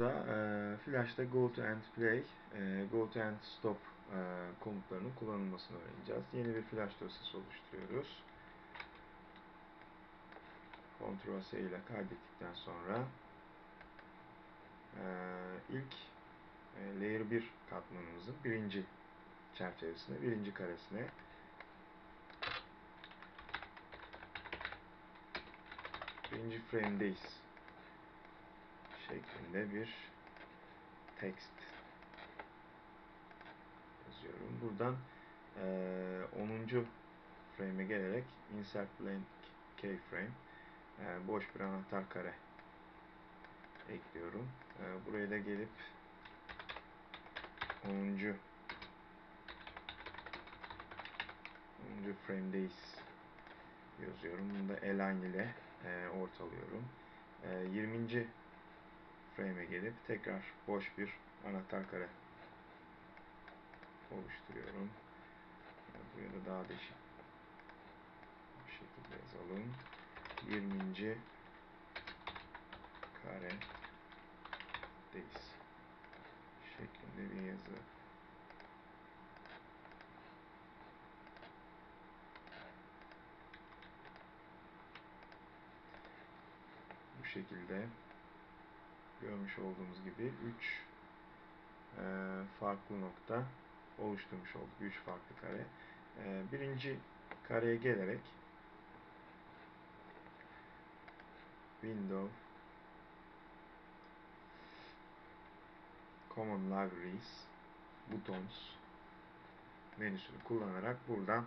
Da, e, Flash'ta go to end play, e, go to end stop e, komutlarının kullanılmasını öğreneceğiz. Yeni bir flash dosyası oluşturuyoruz. Ctrl S ile kaydettikten sonra e, ilk e, layer 1 katmanımızın birinci çerçevesine, birinci karesine birinci frame'deyiz şeklinde bir text yazıyorum. Buradan e, 10. frame'e gelerek insert blank keyframe e, boş bir anahtar kare ekliyorum. E, buraya da gelip 10. 10. frame'deyiz yazıyorum. Bunu da align ile e, ortalıyorum. E, 20 frame'e gelip tekrar boş bir anahtar kare oluşturuyorum. Buraya da daha değişik bir şekilde yazalım. 20. kare deyiz şeklinde bir yazı bu şekilde görmüş olduğumuz gibi 3 e, farklı nokta oluşturmuş olduk. 3 farklı kare. E, birinci kareye gelerek Window Common Libraries Buttons menüsünü kullanarak buradan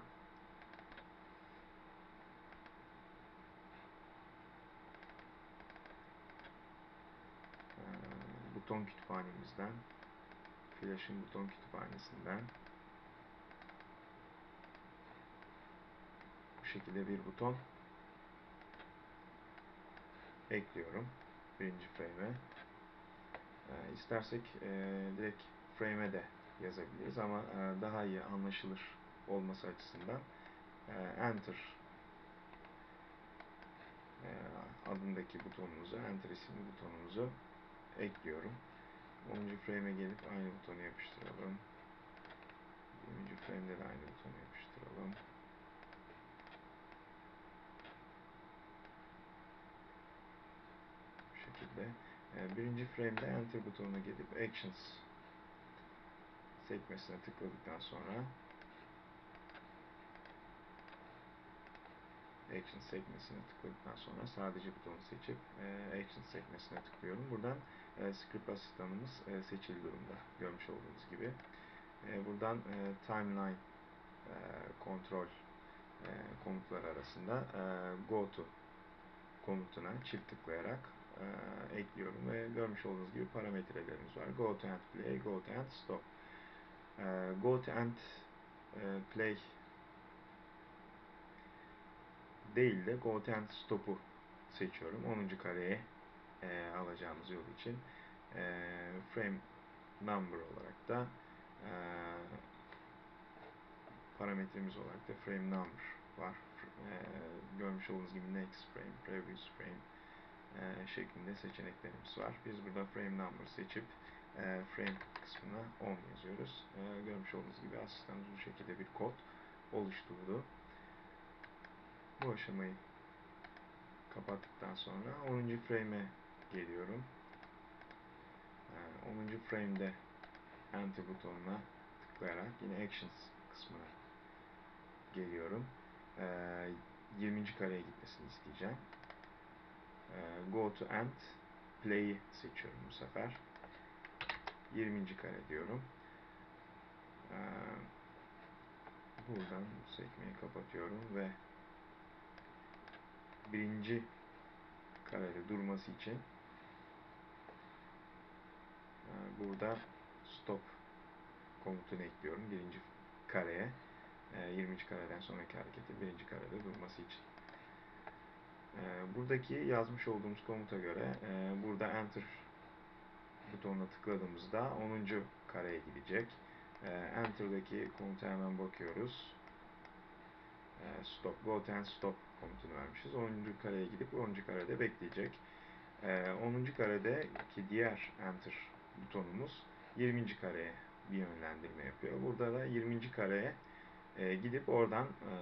buton kütüphanemizden Flash'ın buton kütüphanesinden bu şekilde bir buton ekliyorum birinci frame'e. E, istersek e, direkt frame'e de yazabiliriz ama e, daha iyi anlaşılır olması açısından e, Enter e, adındaki butonumuzu, Enter isimli butonumuzu ekliyorum. 10. frame'e gelip aynı butonu yapıştıralım. 20. frame'de de aynı butonu yapıştıralım. Bu şekilde. E, birinci frame'de Enter butonuna gelip Actions sekmesine tıkladıktan sonra Action sekmesine tıkladıktan sonra sadece butonu seçip e, Action sekmesine tıklıyorum. Buradan e, script asistanımız e, seçili durumda. Görmüş olduğunuz gibi. E, buradan e, timeline e, kontrol e, komutlar arasında e, go to komutuna çift tıklayarak e, ekliyorum ve görmüş olduğunuz gibi parametrelerimiz var. Go to end play, go to end stop. E, go to end e, play değil de go to end stop'u seçiyorum. 10. kareye e, alacağımız yol için e, frame number olarak da e, parametremiz olarak da frame number var. E, görmüş olduğunuz gibi next frame, previous frame e, şeklinde seçeneklerimiz var. Biz burada frame number seçip e, frame kısmına 10 yazıyoruz. E, görmüş olduğunuz gibi asistanımız bu şekilde bir kod oluşturdu. Bu aşamayı kapattıktan sonra 10. frame'e geliyorum. 10. Ee, frame'de Enter butonuna tıklayarak yine Actions kısmına geliyorum. 20. Ee, kareye gitmesini isteyeceğim. Ee, go to End Play'i seçiyorum bu sefer. 20. kare diyorum. Buradan bu sekmeyi kapatıyorum ve birinci karede durması için burada stop komutunu ekliyorum birinci kareye 20. E, kareden sonraki hareketi birinci karede durması için. E, buradaki yazmış olduğumuz komuta göre burada enter butonuna tıkladığımızda 10. kareye gidecek. Enter'daki komuta hemen bakıyoruz. Stop, go and stop komutunu vermişiz. 10. kareye gidip 10. karede bekleyecek. E, 10. karedeki diğer Enter butonumuz 20. kareye bir yönlendirme yapıyor. Burada da 20. kareye e, gidip oradan e,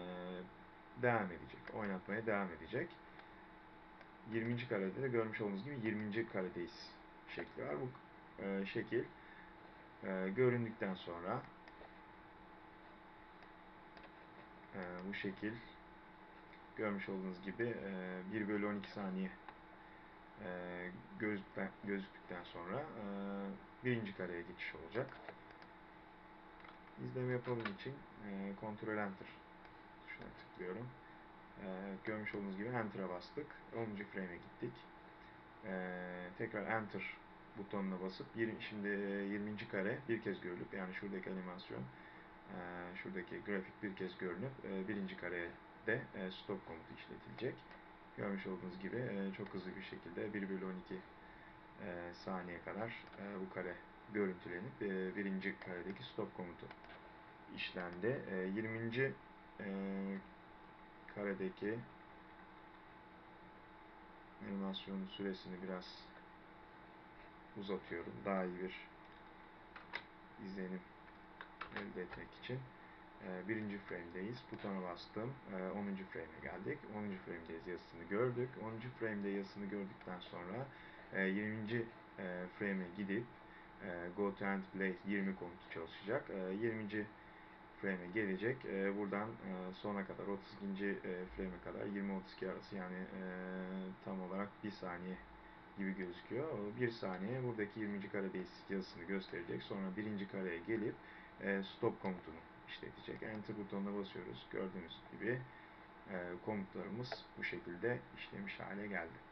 devam edecek. Oynatmaya devam edecek. 20. karede de görmüş olduğunuz gibi 20. karedeyiz şekli var. Bu e, şekil e, göründükten sonra e, bu şekil görmüş olduğunuz gibi e, 1 bölü 12 saniye gözükten, gözüktükten sonra e, birinci kareye geçiş olacak. İzleme yapalım için e, Ctrl Enter tuşuna tıklıyorum. E, görmüş olduğunuz gibi Enter'a bastık. 10. frame'e gittik. E, tekrar Enter butonuna basıp şimdi 20. kare bir kez görülüp yani şuradaki animasyon e, şuradaki grafik bir kez görünüp e, birinci kareye de e, stop komutu işletilecek. Görmüş olduğunuz gibi e, çok hızlı bir şekilde 1 bölü 12 e, saniye kadar e, bu kare görüntülenip e, birinci karedeki stop komutu işlendi. E, 20. E, karedeki animasyonun süresini biraz uzatıyorum. Daha iyi bir izlenim elde etmek için. E, birinci frame'deyiz. Butona bastım. E, 10. frame'e geldik. 10. frame'deyiz yazısını gördük. 10. frame'de yazısını gördükten sonra e, 20. E, frame'e gidip e, go to end play 20 komutu çalışacak. E, 20 frame'e gelecek. E, buradan e, sona kadar 32. E, frame'e kadar 20-32 arası yani e, tam olarak 1 saniye gibi gözüküyor. O 1 saniye buradaki 20. karedeyiz yazısını gösterecek. Sonra 1. kareye gelip e, stop komutunu işletecek. Enter butonuna basıyoruz. Gördüğünüz gibi e, komutlarımız bu şekilde işlemiş hale geldi.